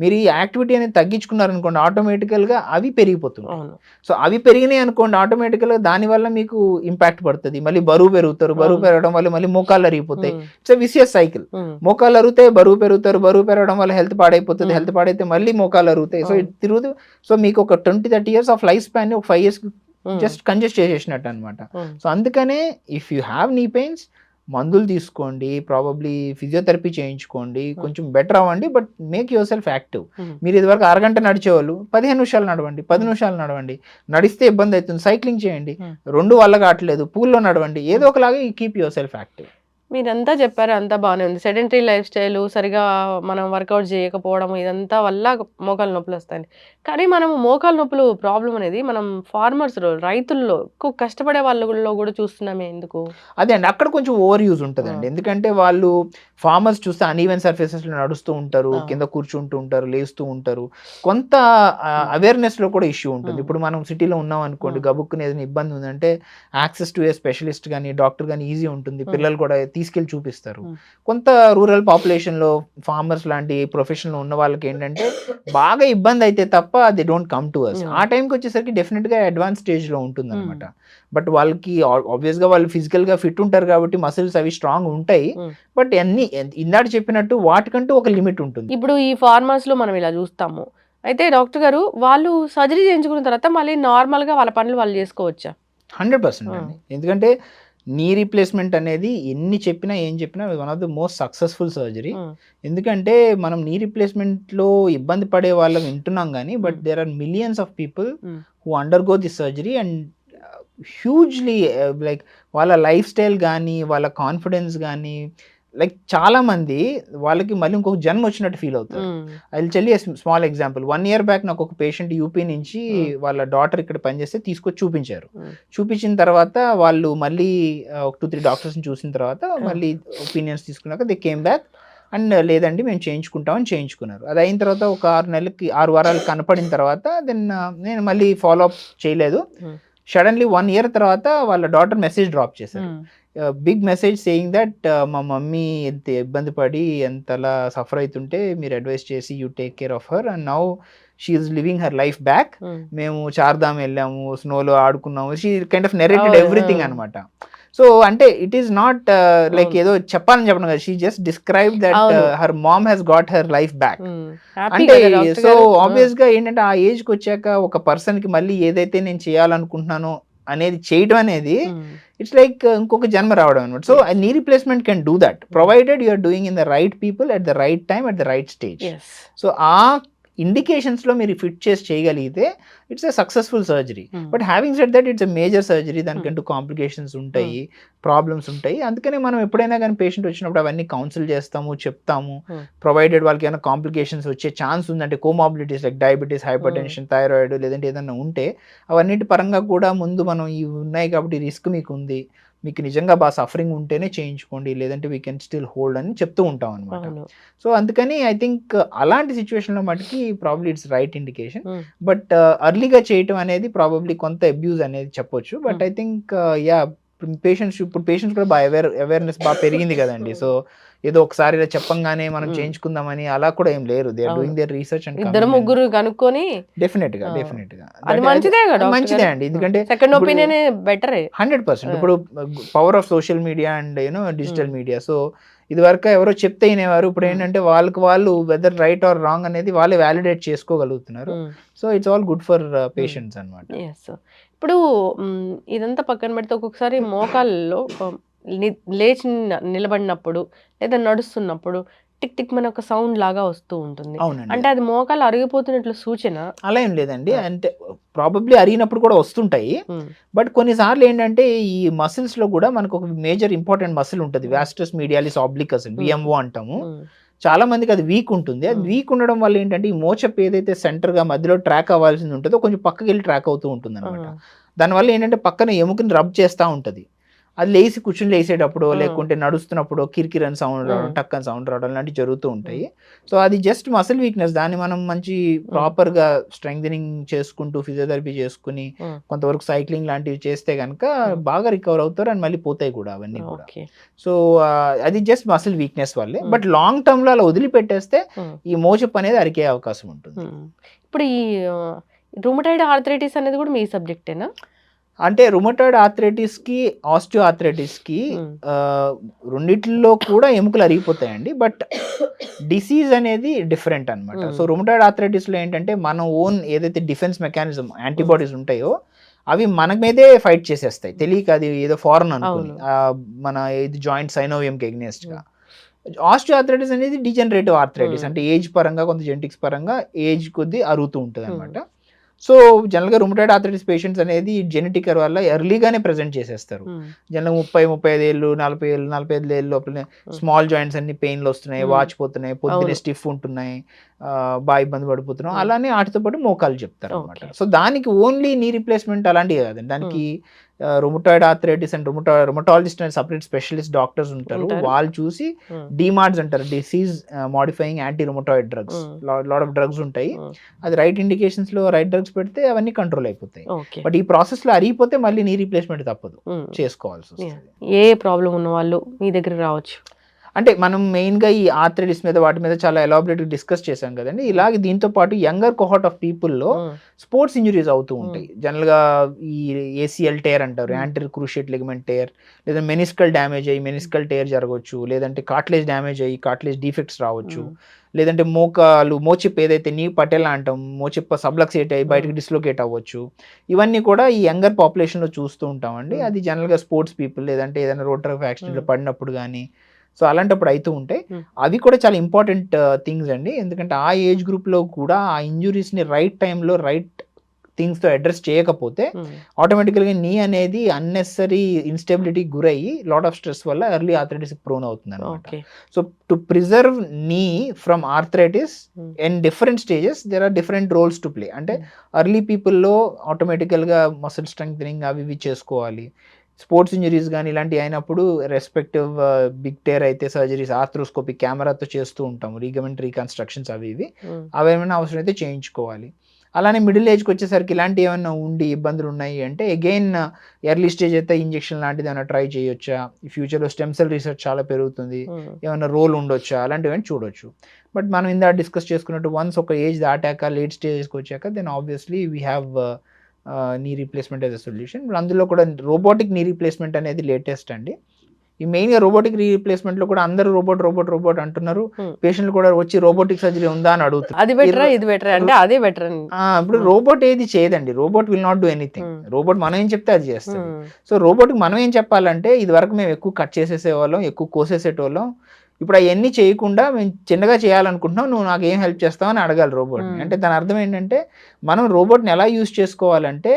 మీరు ఈ యాక్టివిటీ అనేది తగ్గించుకున్నారనుకోండి ఆటోమేటికల్గా అవి పెరిగిపోతుంది అవును. సో అవి పెరిగినాయి అనుకోండి ఆటోమేటికల్గా దాని వల్ల మీకు ఇంపాక్ట్ పడుతుంది. మళ్ళీ బరువు పెరుగుతారు బరువు. పెరగడం వల్ల మళ్ళీ మోకాళ్ళు అరిగిపోతాయి. ఇట్స్ విసియస్ సైకిల్ మోకాళ్ళు అరుగుతాయి బరువు పెరుగుతారు బరువు పెరగడం వల్ల హెల్త్ పాడైపోతుంది. హెల్త్ పాడైతే మళ్ళీ మోకాళ్ళు అరుగుతాయి. సో తిరుగుతూ సో మీకు ఒక twenty thirty years of life span ఒక ఫైవ్ ఇయర్స్ జస్ట్ కంజెస్ట్ చేసేసినట్టు అనమాట సో అందుకనే if you have knee pains మందులు తీసుకోండి ప్రాబబ్లీ ఫిజియోథెరపీ చేయించుకోండి కొంచెం బెటర్ అవ్వండి but make yourself active మీరు ఇదివరకు అరగంట నడిచేవాళ్ళు పదిహేను నిమిషాలు నడవండి పది నిమిషాలు నడవండి. నడిస్తే ఇబ్బంది అవుతుంది సైక్లింగ్ చేయండి. Hmm. రెండు వల్ల కావట్లేదు పూల్లో నడవండి ఏదో ఒకలాగా కీప్ యువర్ సెల్ఫ్ యాక్టివ్ మీరంతా చెప్పారు అంతా బాగానే ఉంది. సెడెంటరీ లైఫ్ స్టైల్ సరిగా మనం వర్కౌట్ చేయకపోవడం ఇదంతా వల్ల మోకాలు నొప్పులు వస్తాయి. కానీ మనం మోకాలు నొప్పులు ప్రాబ్లం అనేది మనం ఫార్మర్స్ రైతుల్లో ఎక్కువ కష్టపడే వాళ్ళలో కూడా చూస్తున్నామే ఎందుకు అదే అండి అక్కడ కొంచెం ఓవర్ యూజ్ ఉంటుందండి ఆ. ఎందుకంటే వాళ్ళు ఫార్మర్స్ చూస్తే అన్ఈవెన్ సర్ఫేసెస్లో నడుస్తూ ఉంటారు. కింద కూర్చుంటూ ఉంటారు లేస్తూ ఉంటారు కొంత అవేర్నెస్లో కూడా ఇష్యూ ఉంటుంది. ఇప్పుడు మనం సిటీలో ఉన్నాం అనుకోండి. గబుక్కుని ఏదైనా ఇబ్బంది ఉందంటే యాక్సెస్ టు ఏ స్పెషలిస్ట్ కానీ డాక్టర్ కానీ ఈజీ ఉంటుంది. పిల్లలు కూడా తీసుకెళ్ళి చూపిస్తారు. కొంత రూరల్ పాపులేషన్లో ఫార్మర్స్ లాంటి ప్రొఫెషన్లో ఉన్న వాళ్ళకి ఏంటంటే బాగా ఇబ్బంది అయితే తప్ప they don't come to us Hmm. ఆ టైంకి వచ్చేసరికి డెఫినెట్గా అడ్వాన్స్ స్టేజ్లో ఉంటుంది అనమాట బట్ వాళ్ళకి ఆబ్వియస్గా వాళ్ళు ఫిజికల్గా ఫిట్ ఉంటారు కాబట్టి మసిల్స్ అవి స్ట్రాంగ్ ఉంటాయి. Hmm. బట్ అన్ని ఇందాక చెప్పినట్టు వాటికంటూ ఒక లిమిట్ ఉంటుంది. ఇప్పుడు ఈ ఫార్మర్స్లో మనం ఇలా చూస్తాము. అయితే డాక్టర్ గారు వాళ్ళు సర్జరీ చేయించుకున్న తర్వాత మళ్ళీ నార్మల్గా వాళ్ళ పనులు వాళ్ళు చేసుకోవచ్చా? Hundred percent Hmm. అండి ఎందుకంటే నీ రీప్లేస్మెంట్ అనేది ఎన్ని చెప్పినా ఏం చెప్పినా one of the most successful surgery ఎందుకంటే మనం నీ రీప్లేస్మెంట్లో ఇబ్బంది పడే వాళ్ళం వింటున్నాం కానీ but. There are millions of people. Who undergo this surgery and hugely like వాళ్ళ లైఫ్ స్టైల్ కానీ వాళ్ళ కాన్ఫిడెన్స్ కానీ లైక్ చాలా మంది వాళ్ళకి మళ్ళీ ఇంకొక జన్మ వచ్చినట్టు ఫీల్ అవుతారు ఐ చెల్లి small example one year back నాకు ఒక పేషెంట్ యూపీ నుంచి. వాళ్ళ డాటర్ ఇక్కడ పనిచేస్తే తీసుకొచ్చి చూపించారు. చూపించిన తర్వాత వాళ్ళు మళ్ళీ ఒక టూ త్రీ డాక్టర్స్ని చూసిన తర్వాత. మళ్ళీ ఒపీనియన్స్ తీసుకున్నాక దే కేమ్ బ్యాక్ అండ్ లేదండి మేము చేయించుకుంటామని చేయించుకున్నారు అది అయిన తర్వాత ఒక ఆరు నెలలకి ఆరు వారాలు కనపడిన తర్వాత దెన్ నేను మళ్ళీ ఫాలో అప్ చేయలేదు. సడన్లీ వన్ ఇయర్ తర్వాత వాళ్ళ డాటర్ మెసేజ్ డ్రాప్ చేశారు బిగ్ మెసేజ్ సేయింగ్ దట్ మా మమ్మీ ఎంత ఇబ్బంది పడి ఎంతలా సఫర్ అవుతుంటే మీరు అడ్వైస్ చేసి you take care of her and now she is living her life back మేము చార్ధామ్ వెళ్ళాము స్నోలో ఆడుకున్నాము she kind of narrated everything. అనమాట సో అంటే ఇట్ ఈస్ నాట్ లైక్. ఏదో చెప్పాలని చెప్పడం కదా she just describe that. Her mom has got her life back అంటే సో? ఆబ్వియస్గా ఏంటంటే ఆ ఏజ్కి వచ్చాక ఒక పర్సన్కి మళ్ళీ ఏదైతే నేను చేయాలనుకుంటున్నానో అనేది చేయడం అనేది ఇట్స్ లైక్ ఇంకొక జన్మ రావడం అనమాట so knee replacement can do that provided you are doing in the right people at the right time at the right stage. So ఆ ఇండికేషన్స్లో మీరు ఫిట్ చేసి చేయగలిగితే it's a successful surgery. Hmm. But having set that it's a major surgery దానికంటూ complications ఉంటాయి problems ఉంటాయి. అందుకనే మనం ఎప్పుడైనా కానీ పేషెంట్ వచ్చినప్పుడు అవన్నీ కౌన్సిల్ చేస్తాము చెప్తాము. Hmm. ప్రొవైడెడ్ వాళ్ళకి ఏమైనా కాంప్లికేషన్స్ వచ్చే ఛాన్స్ ఉందంటే comorbidities like diabetes hypertension thyroid లేదంటే ఏదైనా ఉంటే అవన్నిటి పరంగా కూడా ముందు మనం ఇవి ఉన్నాయి కాబట్టి రిస్క్ మీకు ఉంది. మీకు నిజంగా బాగా సఫరింగ్ ఉంటేనే చేయించుకోండి లేదంటే వీ కెన్ స్టిల్ హోల్డ్ అని చెప్తూ ఉంటాం అనమాట సో అందుకని ఐ థింక్ అలాంటి సిచ్యువేషన్లో మటుకి probably it's right indication. But అర్లీగా చేయటం అనేది ప్రాబబ్లీ కొంత అబ్యూజ్ అనేది చెప్పొచ్చు but. I think yeah patients ఇప్పుడు పేషెంట్స్ కూడా బాగా అవేర్ అవేర్నెస్ బాగా పెరిగింది కదండి. సో ఏదో ఒకసారి ఇలా చెప్పంగానే మనం. చేయించుకుందామని అలా కూడా ఏం లేరు. They are. Doing their research and ఇద్దరు ముగ్గురు కనుక్కొని డెఫినెట్గా. డెఫినెట్గా. అది మంచిదే కదా మంచిదే అండి. ఎందుకంటే సెకండ్ ఒపీనియన్ బెటరే హండ్రెడ్ పర్సెంట్. ఇప్పుడు power of social media and you know digital. Media so ఇది వరకు ఎవరో చెప్తే వినేవారు. ఇప్పుడు. ఏంటంటే వాళ్ళకి వాళ్ళు వెదర్ రైట్ ఆర్ రాంగ్ అనేది వాళ్ళే validate చేసుకోగలుగుతున్నారు. So it's all good for patients అన్నమాట. ఎస్ ఇప్పుడు ఇదంతా పక్కన పెడితే ఒక్కొక్కసారి మోకాళ్ళలో లేచి నిలబడినప్పుడు లేదా నడుస్తున్నప్పుడు టిక్ టిక్ మన ఒక సౌండ్ లాగా వస్తూ ఉంటుంది. అవునండి. అంటే అది మోకాలు అరిగిపోతున్నట్లు సూచన. అలా ఏం లేదండి. అంటే ప్రాబబ్లీ అరిగినప్పుడు కూడా వస్తుంటాయి. బట్ కొన్నిసార్లు ఏంటంటే ఈ మసిల్స్లో కూడా మనకు ఒక మేజర్ ఇంపార్టెంట్ మసిల్ ఉంటుంది. వ్యాస్టస్ మీడియాలిస్ ఆబ్లికస్. విఎంఓ అంటాము. మ్, చాలా మందికి అది వీక్ ఉంటుంది. అది Hmm. వీక్ ఉండడం వల్ల ఏంటంటే ఈ మోచప్ ఏదైతే సెంటర్గా మధ్యలో ట్రాక్ అవ్వాల్సింది ఉంటుందో కొంచెం పక్కకి వెళ్ళి ట్రాక్ అవుతూ ఉంటుంది అనమాట దానివల్ల ఏంటంటే పక్కన ఎముకని రబ్ చేస్తూ ఉంటుంది. అది లేచి కూర్చుని లేసేటప్పుడు. లేకుంటే నడుస్తున్నప్పుడు కిరికిరి అని సౌండ్ రావడం. టక్ అని సౌండ్ రావడం లాంటివి జరుగుతూ ఉంటాయి సో అది జస్ట్ మసిల్ వీక్నెస్ దాన్ని మనం మంచి ప్రాపర్గా స్ట్రెంగ్ చేసుకుంటూ ఫిజియోథెరపీ చేసుకుని. కొంతవరకు సైక్లింగ్ లాంటివి చేస్తే కనుక. బాగా రికవర్ అవుతారు అండ్ మళ్ళీ పోతాయి కూడా అవన్నీ కూడా సో అది జస్ట్ మసిల్ వీక్నెస్ వల్లే. బట్ లాంగ్ టర్మ్లో అలా వదిలిపెట్టేస్తే ఈ మోచప్ అనేది అరికే అవకాశం ఉంటుంది. ఇప్పుడు ఈ రూమటైడ్ ఆర్థరైటిస్ అనేది కూడా మీ సబ్జెక్టేనా అంటే రుమటాయిడ్ ఆర్థరైటిస్కి ఆస్టియో ఆర్థరైటిస్కి మ్, ఆ, రెండిట్లో కూడా ఎముకలు అరిగిపోతాయండి బట్ డిసీజ్ అనేది డిఫరెంట్ అన్నమాట. Hmm. సో రుమటాయిడ్ ఆర్థరైటిస్లో ఏంటంటే మన ఓన్ ఏదైతే డిఫెన్స్ మెకానిజం యాంటీబాడీస్ ఉంటాయో అవి మన మీదే ఫైట్ చేసేస్తాయి. తెలియక అది ఏదో ఫారెన్ అనుకుని. మన ఇది జాయింట్ సైనోవియం కి ఎగ్నెస్ట్గా. ఆస్టియో ఆర్థరైటిస్ అనేది డిజనరేటివ్ ఆర్థరైటిస్ Hmm. అంటే ఏజ్ పరంగా కొంత జెనెటిక్స్ పరంగా ఏజ్ కొద్దీ అరుగుతూ ఉంటుంది Hmm. అనమాట సో జనరల్గా రుమటాయిడ్ ఆర్థరైటిస్ పేషెంట్స్ అనేది జెనెటిక్ వల్ల ఎర్లీగానే ప్రజెంట్ చేసేస్తారు మ్, జనరల్ ముప్పై ముప్పై ఐదు ఏళ్ళు నలభై ఏళ్ళు నలభై ఐదు ఏళ్ళు లోపలనే స్మాల్ జాయింట్స్ అన్ని పెయిన్లు వస్తున్నాయి Hmm. వాచిపోతున్నాయి పొద్దున్నే. స్టిఫ్ ఉంటున్నాయి బాగా ఇబ్బంది పడిపోతున్నాం. అలానే వాటితో పాటు మోకాలు చెప్తారు అనమాట. సో దానికి ఓన్లీ నీ రిప్లేస్మెంట్ అలాంటివి కాదండి దానికి rheumatoid arthritis and rheuma rheumatologist and separate specialist doctors ఉంటారు. వాళ్ళు చూసి మ్, డిమార్డ్స్ అంటారు. Disease modifying anti rheumatoid drugs. Lot of drugs ఉంటాయి. అది రైట్ ఇండికేషన్స్లో రైట్ డ్రగ్స్ పెడితే అవన్నీ కంట్రోల్ అయిపోతాయి. బట్ ఈ ప్రాసెస్లో అరిగిపోతే మళ్ళీ నీ రీప్లేస్మెంట్ తప్పదు. చేసుకోవాల్సి వస్తుంది. ఏ ప్రాబ్లం ఉన్న వాళ్ళు మీ దగ్గర రావచ్చు. అంటే మనం మెయిన్గా ఈ ఆర్థరైటిస్ మీద వాటి మీద చాలా ఎలాబరేట్ డిస్కస్ చేశాం కదండి ఇలాగే దీంతో పాటు యంగర్ కోహాట్ ఆఫ్ పీపుల్లో స్పోర్ట్స్ ఇంజురీస్ అవుతూ ఉంటాయి జనరల్గా ఈ ఏసీఎల్ టేర్ అంటారు Hmm. Anterior cruciate ligament tear లేదా మెనిస్కల్ డ్యామేజ్ అయ్యి మెనిస్కల్ టేర్ జరగవచ్చు లేదంటే కార్ట్లేజ్ డ్యామేజ్ అయ్యి కార్ట్లేజ్ డిఫెక్ట్స్ రావచ్చు మ్, లేదంటే మోకాలు మోచిప్ ఏదైతే నీ పటేలా అంటాం మోచిప్ప సబ్లక్సేట్ అయ్యి బయటకి Hmm. డిస్లోకేట్ అవ్వచ్చు ఇవన్నీ కూడా ఈ యంగర్ పాపులేషన్లో చూస్తూ ఉంటామండి Hmm. అది జనరల్గా స్పోర్ట్స్ పీపుల్ లేదంటే ఏదైనా రోడ్ ట్రాఫిక్ యాక్సిడెంట్లో Hmm. పడినప్పుడు కానీ సో అలాంటప్పుడు అవుతూ ఉంటాయి Hmm. అవి కూడా చాలా ఇంపార్టెంట్ థింగ్స్ అండి. ఎందుకంటే ఆ ఏజ్ గ్రూప్లో కూడా ఆ ఇంజురీస్ని రైట్ టైంలో రైట్ థింగ్స్తో అడ్రస్ చేయకపోతే మ్, ఆటోమేటికల్గా నీ అనేది అన్నెసరీ ఇన్స్టెబిలిటీ గురయ్యి లాట్ ఆఫ్ స్ట్రెస్ వల్ల ఎర్లీ ఆర్థరైటిస్ ప్రోన్ అవుతుంది అనమాట so to preserve knee from arthritis Hmm. In different stages there are different roles to play అంటే అర్లీ పీపుల్లో ఆటోమేటికల్గా మసిల్ స్ట్రెంగ్థనింగ్ అవి ఇవి చేసుకోవాలి. స్పోర్ట్స్ ఇంజరీస్ కానీ ఇలాంటివి అయినప్పుడు రెస్పెక్టివ్ బిగ్ టేర్ అయితే సర్జరీస్ ఆర్థ్రోస్కోపీ కెమెరాతో చేస్తూ ఉంటాము. రీగమెంట్ రీకన్స్ట్రక్షన్స్ అవి ఇవి. మ్, అవి ఏమైనా అవసరం అయితే చేయించుకోవాలి. అలానే మిడిల్ ఏజ్కి వచ్చేసరికి ఇలాంటి ఏమైనా ఉండి ఇబ్బందులు ఉన్నాయి అంటే అగైన్ ఎర్లీ స్టేజ్ అయితే ఇంజెక్షన్ లాంటిది ఏమైనా ట్రై చేయొచ్చా? ఈ ఫ్యూచర్లో స్టెమ్ సెల్ రీసెర్చ్ చాలా పెరుగుతుంది. ఏమైనా రోల్ ఉండొచ్చా? అలాంటివి చూడొచ్చు. బట్ మనం ఇందా డిస్కస్ చేసుకున్నట్టు వన్స్ ఒక ఏజ్ దాటాక లేట్ స్టేజ్కి వచ్చాక then obviously we have knee replacement as a solution అందులో కూడా రోబోటిక్ నీ రీప్లేస్మెంట్ అనేది లేటెస్ట్ అండి. ఈ మెయిన్గా రోబోటిక్ రీప్లేస్మెంట్లో కూడా అందరూ రోబోట్ రోబోట్ రోబోట్ అంటున్నారు. Hmm. పేషెంట్లు కూడా వచ్చి రోబోటిక్ సర్జరీ ఉందా అని అడుగుతున్నారు. అది బెటరా ఇరు- ఇది బెటరా అంటే అదే బెటర్ ఇప్పుడు Hmm. రోబోట్ ఏది చేయదండి. Robot will not do anything Hmm. Robot మనం ఏం చెప్తే అది చేస్తుంది. మ్, సో రోబోట్కి మనం ఏం చెప్పాలంటే ఇది వరకు మేము ఎక్కువ కట్ చేసేసే వాళ్ళం ఎక్కువ కోసేసేటోళ్ళం. ఇప్పుడు అవన్నీ చేయకుండా మేము చిన్నగా చేయాలనుకుంటున్నాం నువ్వు నాకు ఏం హెల్ప్ చేస్తావు అని అడగాలి రోబోట్ని. అంటే దాని అర్థం ఏంటంటే మనం రోబోట్ని ఎలా యూస్ చేసుకోవాలంటే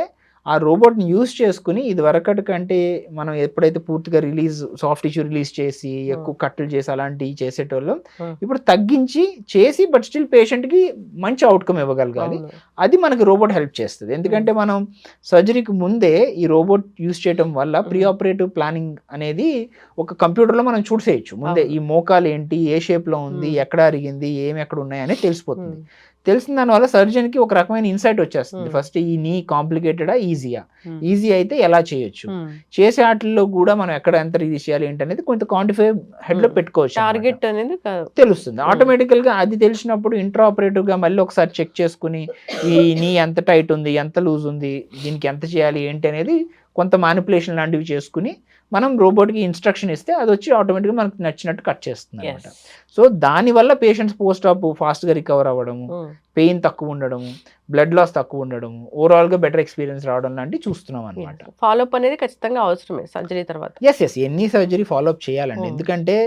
ఆ రోబోట్ని యూస్ చేసుకుని ఇది వరకటి కంటే మనం ఎప్పుడైతే పూర్తిగా రిలీజ్ సాఫ్ట్ టిష్యూ రిలీజ్ చేసి ఎక్కువ కట్టలు చేసి అలాంటివి చేసేటోళ్ళం. ఇప్పుడు తగ్గించి చేసి బట్ స్టిల్ పేషెంట్కి మంచి అవుట్కమ్ ఇవ్వగలగాలి. అది మనకి రోబోట్ హెల్ప్ చేస్తుంది ఎందుకంటే మనం సర్జరీకి ముందే ఈ రోబోట్ యూస్ చేయడం వల్ల ప్రీ ఆపరేటివ్ ప్లానింగ్ అనేది ఒక కంప్యూటర్లో మనం చూసేయచ్చు ముందే. ఈ మోకాలు ఏంటి ఏ షేప్లో ఉంది. ఎక్కడ అరిగింది ఏమి ఎక్కడ ఉన్నాయి అనేది తెలిసిపోతుంది తెలిసిన దానివల్ల సర్జన్కి ఒక రకమైన ఇన్సైట్ వచ్చేస్తుంది Hmm. ఫస్ట్ ఈ నీ కాంప్లికేటెడా ఈజీయా ఈజీ అయితే ఎలా చేయొచ్చు ఉమ్. చేసే వాటిల్లో కూడా మనం ఎక్కడ ఎంత రిలీజ్ చేయాలి ఏంటి అనేది కొంత క్వాంటిఫై హెడ్లో Hmm. పెట్టుకోవచ్చు. టార్గెట్ అనేది తెలుస్తుంది Hmm. ఆటోమేటికల్గా అది తెలిసినప్పుడు ఇంట్రా ఆపరేటివ్గా మళ్ళీ ఒకసారి చెక్ చేసుకుని ఈ నీ ఎంత టైట్ ఉంది ఎంత లూజ్ ఉంది దీనికి ఎంత చేయాలి ఏంటి అనేది కొంత మానిపులేషన్ లాంటివి చేసుకుని మనం robot కి ఇన్స్ట్రక్షన్ ఇస్తే అది వచ్చి ఆటోమేటిక్గా మనకు నచ్చినట్టు కట్ చేస్తుంది అనమాట. సో దానివల్ల పేషెంట్స్ పోస్ట్ ఆప్ ఫాస్ట్గా రికవర్ అవ్వడము ఉమ్, పెయిన్ తక్కువ ఉండడము బ్లడ్ లాస్ తక్కువ ఉండడము ఓవరాల్గా బెటర్ ఎక్స్పీరియన్స్ రావడం లాంటివి చూస్తున్నాం అనమాట yes. ఫాలో అప్ అనేది ఖచ్చితంగా అవసరమే సర్జరీ తర్వాత. ఎస్ ఎస్ ఎన్ని సర్జరీ ఫాలో అప్ చేయాలండి. Hmm. ఎందుకంటే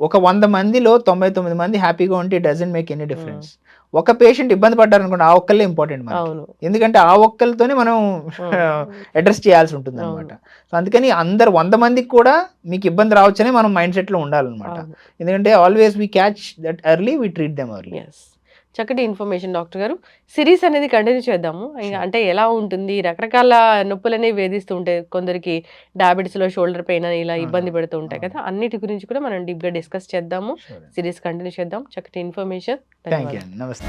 ఒక వంద మందిలో తొంభై తొమ్మిది మంది హ్యాపీగా ఉంటే డజన్ మేక్ ఎనీ డిఫరెన్స్ ఒక పేషెంట్ ఇబ్బంది పడ్డారనుకోండి ఆ ఒక్కళ్ళే ఇంపార్టెంట్ అవును. ఎందుకంటే ఆ ఒక్కరితోనే మనం అడ్రస్ చేయాల్సి ఉంటుంది అనమాట సో అందుకని అందరు వంద మందికి కూడా మీకు ఇబ్బంది రావచ్చనే మనం మైండ్ సెట్లో ఉండాలన్నమాట. ఎందుకంటే always we catch that early we treat them early చక్కటి ఇన్ఫర్మేషన్ డాక్టర్ గారు. సిరీస్ అనేది కంటిన్యూ చేద్దాము. అంటే ఎలా ఉంటుంది? రకరకాల నొప్పులు అనేవి వేధిస్తూ ఉంటాయి కొందరికి diabetes లో షోల్డర్ పెయిన్ అని ఇలా. ఇబ్బంది పెడుతూ ఉంటాయి. కదా. అన్నిటి గురించి కూడా మనం డీప్గా డిస్కస్ చేద్దాము. సిరీస్ కంటిన్యూ చేద్దాం. చక్కటి ఇన్ఫర్మేషన్ థ్యాంక్ యూ నమస్తే.